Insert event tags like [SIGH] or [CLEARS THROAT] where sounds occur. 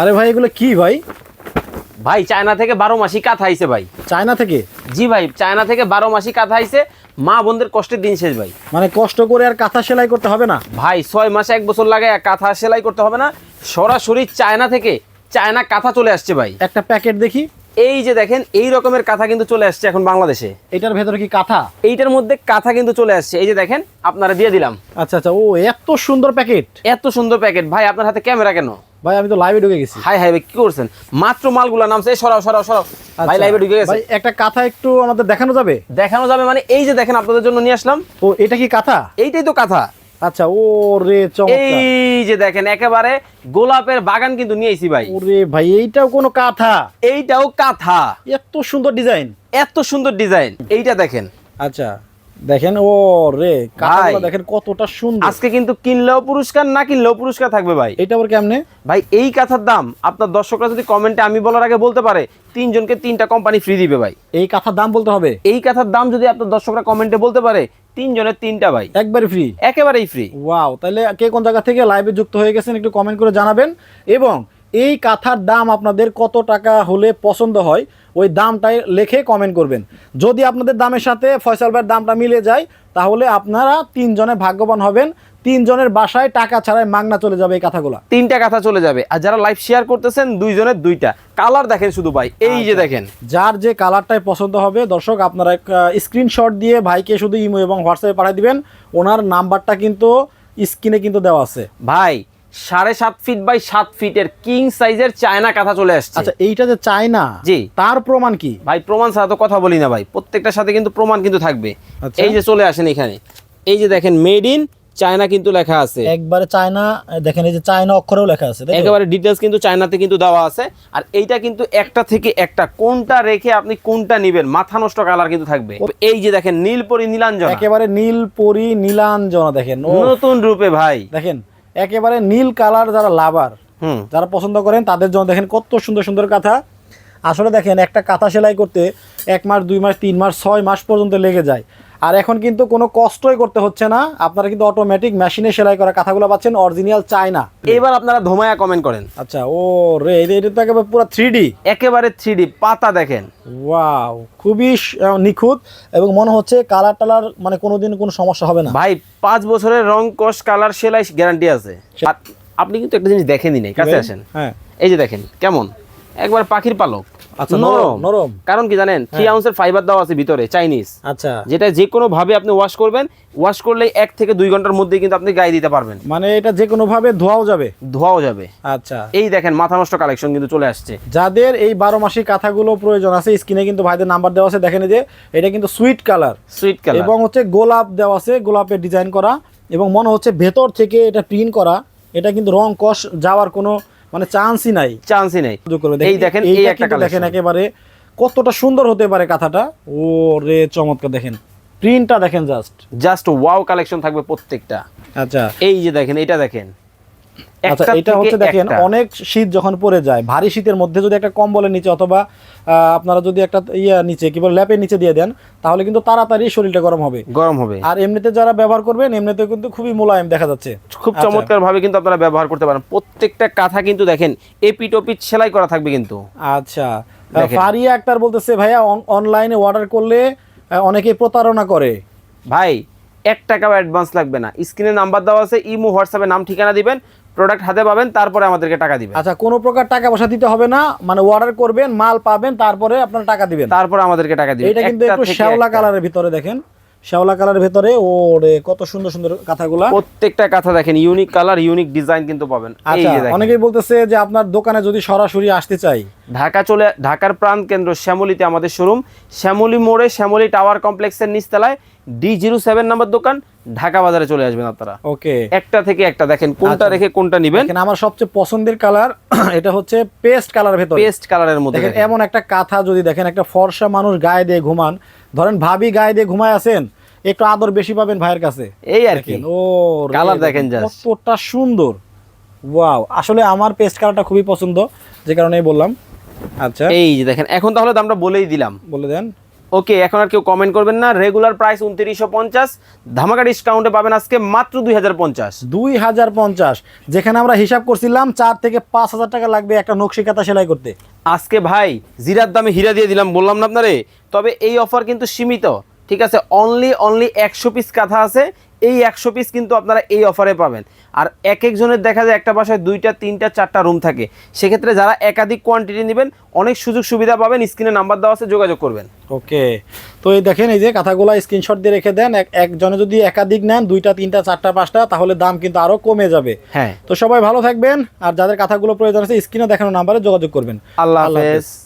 আরে ভাই এগুলো কি ভাই? ভাই চায়না থেকে বারো মাসি কাঁথা আইছে ভাই। চায়না থেকে? জি ভাই চায়না থেকে বারো মাসি কাঁথা আইছে মা বোনদের কষ্টের দিন শেষ ভাই। মানে কষ্ট করে আর কাঁথা সেলাই করতে হবে না? ভাই ছয় মাসে এক বছর লাগে কাঁথা সেলাই করতে হবে না। সরাসরি চায়না থেকে চায়না কাঁথা চলে আসছে ভাই। একটা প্যাকেট দেখি। এই যে দেখেন এই রকমের কাঁথা কিন্তু চলে আসছে এখন বাংলাদেশে। এটার ভেতরে কি কাঁথা? এইটার মধ্যে কাঁথা কিন্তু চলে আসছে। এই যে দেখেন আপনারা দিয়ে দিলাম। আচ্ছা আচ্ছা ও এত সুন্দর প্যাকেট। এত সুন্দর প্যাকেট। ভাই আপনার হাতে ক্যামেরা কেন? ভাই আমি তো লাইভে ঢুকে গেছি। হাই হাই ভাই কি করছেন? মাত্র মালগুলা নামছে। সরাও সরাও সরাও। ভাই আচ্ছা, লাইভে ঢুকে গেছে। ভাই একটা কাঁথা একটু আমাদের দেখানো যাবে? দেখানো যাবে মানে এই যে দেখেন আপনাদের জন্য নিয়ে আসলাম। ও এটা কি কাঁথা? এইটাই তো কাঁথা। আচ্ছা ও রে চমৎকার। এই যে দেখেন একেবারে গোলাপের বাগান কিন্তু নিয়ে আইছি ভাই। ওরে ভাই এইটাও কোনো কাঁথা? এইটাও কাঁথা। এত সুন্দর ডিজাইন। এত সুন্দর ডিজাইন। এইটা দেখেন। আচ্ছা। দেখেন ও রে কাঁথাগুলো দেখেন কতটা সুন্দর। আজকে কিন্তু কিনলেও পুরস্কার না কিনলেও পুরস্কার থাকবে ভাই। এটা আবার কেমনে? ভাই এই কাঁথার দাম আপনার দর্শকরা যদি কমেন্টে আমি বলার আগে বলতে পারে তিনজনকে তিনটা কোম্পানি ফ্রি দিবে ভাই। এই কাঁথার দাম বলতে হবে? এই কাঁথার দাম যদি আপনার দর্শকরা কমেন্টে বলতে পারে তিনজনের তিনটা ভাই। একবারে ফ্রি একেবারেই ফ্রি ওয়াও তাহলে কে কোন জায়গা থেকে লাইভে যুক্ত হয়ে গেছেন একটু কমেন্ট করে জানাবেন। এবং এই কাঁথার দাম আপনাদের কত টাকা হলে পছন্দ হয় ওই দামটাই লেখে কমেন্ট করবেন। যদি আপনাদের দামের সাথে ফয়সাল ভাইয়ের দামটা মিলে যায় তাহলে আপনারা তিনজনে ভাগ্যবান হবেন তিনজনের বাসায় টাকা ছাড়াই মাগনা চলে যাবে এই কাঁথাগুলো। তিনটা কাঁথা চলে যাবে আর যারা লাইভ শেয়ার করতেছেন দুইজনের দুইটা। কালার দেখেন শুধু ভাই এই যে দেখেন। যার যে কালারটাই পছন্দ হবে দর্শক আপনারা স্ক্রিনশট দিয়ে ভাইকে শুধু ইমো এবং হোয়াটসঅ্যাপে পাঠিয়ে দিবেন ওনার নাম্বারটা কিন্তু স্ক্রিনে কিন্তু দেওয়া আছে। ভাই সাড়ে সাত ফিট বাই সাত ফিটের কিং সাইজের চায়না কাঁথা চলে আসছে। আচ্ছা এইটা যে চায় না জি। তার প্রমাণ কি? ভাই প্রমাণ ছাড়া তো কথা বলি না ভাই। প্রত্যেকটার সাথে কিন্তু প্রমাণ কিন্তু থাকবে। আচ্ছা। এই যে চলে আসেন এখানে। এই যে দেখেন মেড ইন চায়না কিন্তু লেখা আছে। একবারে চায়না দেখেন এই যে চায়না অক্ষরেও লেখা আছে? একেবারে ডিটেলস কিন্তু চায়নাতে কিন্তু দেওয়া আছে। আর এইটা কিন্তু একটা থেকে একটা কোনটা রেখে আপনি কোনটা নিবেন মাথা নষ্ট কালার কিন্তু থাকবে। এই যে দেখেন নীলপরি নীলাঞ্জন। একেবারে নীল পরি নীলাঞ্জনা দেখেন। নতুন রূপে ভাই। দেখেন একেবারে নীল কালার যারা লাভার হুম। যারা পছন্দ করেন তাদের জন্য দেখেন কত সুন্দর সুন্দর কাঁথা। আসলে দেখেন একটা কাঁথা সেলাই করতে এক মাস দুই মাস তিন মাস ছয় মাস পর্যন্ত লেগে যায়। আর এখন কিন্তু কোনো কষ্টই করতে হচ্ছে না। আপনারা কিন্তু অটোমেটিক মেশিনে সেলাই করা কাঁথাগুলো পাচ্ছেন অরিজিনাল চায়না। এবার আপনারা ধোমায়া কমেন্ট করেন। আচ্ছা ও রে এটা তো একেবারে পুরো থ্রি একেবারে থ্রি পাতা দেখেন। ওয়াও খুবই নিখুঁত এবং মনে হচ্ছে কালার টালার মানে কোনোদিন কোনো সমস্যা হবে না। ভাই পাঁচ বছরের রং কস কালার সেলাই গ্যারান্টি আছে। আপনি কিন্তু একটা জিনিস দেখেনই নাই কাছে আসেন। হ্যাঁ। এই যে দেখেন কেমন? একবার পাখির পালক। আচ্ছা, নরম, নরম। কারণ কি জানেন? থ্রি আউন্সের ফাইবার দেওয়া আছে ভিতরে চাইনিজ আচ্ছা। যেটা যে কোনো ভাবে আপনি ওয়াশ করবেন ওয়াশ করলে এক থেকে দুই ঘণ্টার মধ্যে কিন্তু আপনি গায়ে দিতে পারবেন। মানে এটা যে কোনো ভাবে ধোয়াও যাবে। ধোয়াও যাবে। আচ্ছা। এই দেখেন মাথা নষ্ট কালেকশন কিন্তু চলে আসছে। যাদের এই বারো মাসি কাঁথাগুলো প্রয়োজন আছে স্ক্রিনে কিন্তু ভাইদের নাম্বার দেওয়া আছে দেখেন যে এটা কিন্তু সুইট কালার সুইট কালার এবং হচ্ছে গোলাপ দেওয়া আছে গোলাপের ডিজাইন করা। এবং মনে হচ্ছে ভেতর থেকে এটা প্রিন্ট করা। এটা কিন্তু রং কষ যাওয়ার কোনো মানে চান্সই নাই। চান্সই নাই। এই দেখেন এই একটা দেখেন একেবারে কতটা সুন্দর হতে পারে কাঁথাটা। ও রে চমৎকার দেখেন। প্রিন্টটা দেখেন জাস্ট জাস্ট ওয়াও কালেকশন থাকবে প্রত্যেকটা। আচ্ছা। এই যে দেখেন এটা দেখেন। আচ্ছা এটা হচ্ছে দেখেন অনেক শীত যখন পড়ে যায় ভারী শীতের মধ্যে যদি একটা কম্বলের নিচে অথবা আপনারা যদি একটা ইয়া নিচে কি বলে ল্যাপের নিচে দিয়ে দেন তাহলে কিন্তু তাড়াতাড়ি শরীরটা গরম হবে। গরম হবে। আর এমনিতে যারা ব্যবহার করবেন এমনিতে কিন্তু খুবই মোলায়েম দেখা যাচ্ছে। খুব আচ্ছা। চমৎকার ভাবে কিন্তু আপনারা ব্যবহার করতে পারেন। প্রত্যেকটা কাঁথা কিন্তু দেখেন এপিট ওপিট সেলাই করা থাকবে কিন্তু। আচ্ছা। ফারিয়া আক্তার বলতেছে ভাইয়া অনলাইনে অর্ডার করলে অনেকে প্রতারণা করে। ভাই এক টাকাও অ্যাডভান্স লাগবে না। স্ক্রিনে নাম্বার দেওয়া আছে ইমো হোয়াটসঅ্যাপে নাম ঠিকানা দিবেন। প্রোডাক্ট হাতে পাবেন তারপরে আমাদেরকে টাকা দিবেন। আচ্ছা কোনো প্রকার টাকা পয়সা দিতে হবে না মানে অর্ডার করবেন মাল পাবেন তারপরে আপনারা টাকা দিবেন। তারপরে আমাদেরকে টাকা দিবেন। এটা কিন্তু একটু শ্যাওলা কালারের ভিতরে দেখেন। শ্যাওলা কালারের ভিতরে ওরে কত সুন্দর সুন্দর কাঁথাগুলা। প্রত্যেকটা কাঁথা দেখেন ইউনিক কালার ইউনিক ডিজাইন কিন্তু পাবেন। আচ্ছা অনেকেই বলতেছে যে আপনার দোকানে যদি সরাসরি আসতে চাই। ঢাকা চলে ঢাকার প্রাণ কেন্দ্র শ্যামলীতে আমাদের শোরুম শ্যামলী মোড়ে শ্যামলী টাওয়ার কমপ্লেক্সের নিচতলায় ডি জিরো সেভেন নাম্বার দোকান ঢাকা বাজারে চলে আসবেন আপনারা। ওকে। একটা থেকে একটা দেখেন কোনটা আচ্ছা। রেখে কোনটা নিবেন। আমার সবচেয়ে পছন্দের কালার [CLEARS THROAT] এটা হচ্ছে পেস্ট কালার ভেতর। পেস্ট কালারের মধ্যে দেখেন। এমন একটা কাঁথা যদি দেখেন একটা ফর্সা মানুষ গায়ে দিয়ে ঘুমান। ধরেন ভাবি গায়ে দিয়ে ঘুমায় আছেন একটু আদর বেশি পাবেন ভাইয়ের কাছে। এই আর কি। ও কালার দেখেন। কতটা সুন্দর। ওয়াও আসলে আমার পেস্ট কালারটা খুবই পছন্দ যে কারণে বললাম। আচ্ছা। এই যে দেখেন এখন তাহলে দামটা বলেই দিলাম। বলে দেন। ওকে এখন আর কেউ কমেন্ট করবেন না। রেগুলার প্রাইস উনত্রিশশো পঞ্চাশ। ধামাকা ডিসকাউন্টে পাবেন আজকে মাত্র দুই হাজার পঞ্চাশ। দুই হাজার পঞ্চাশ। যেখানে আমরা হিসাব করছিলাম চার থেকে পাঁচ হাজার টাকা লাগবে একটা নকশি কাতা সেলাই করতে। আজকে ভাই জিরার দামে হীরা দিয়ে দিলাম বললাম না আপনারে? তবে এই অফার কিন্তু সীমিত। ঠিক আছে? অনলি অনলি একশো পিস কাঁথা আছে। এই একশো পিস কিন্তু আপনারা এই অফারে পাবেন। আর এক একজনের দেখা যায় একটা বাসায় দুইটা তিনটা চারটা রুম থাকে। সেক্ষেত্রে যারা একাধিক কোয়ান্টিটি নেবেন অনেক সুযোগ সুবিধা পাবেন। স্ক্রিনে নাম্বার দেওয়া আছে যোগাযোগ করবেন। ওকে তো এই দেখেন এই যে কাঁথাগুলো স্ক্রিনশট দিয়ে রেখে দেন। এক- একজনে যদি একাধিক নেন দুইটা তিনটা চারটা পাঁচটা তাহলে দাম কিন্তু আরও কমে যাবে। হ্যাঁ। তো সবাই ভালো থাকবেন। আর যাদের কাঁথাগুলো প্রয়োজন আছে স্ক্রিনে দেখানো নাম্বারে যোগাযোগ করবেন। আল্লাহ আল্লাহ হাফেজ।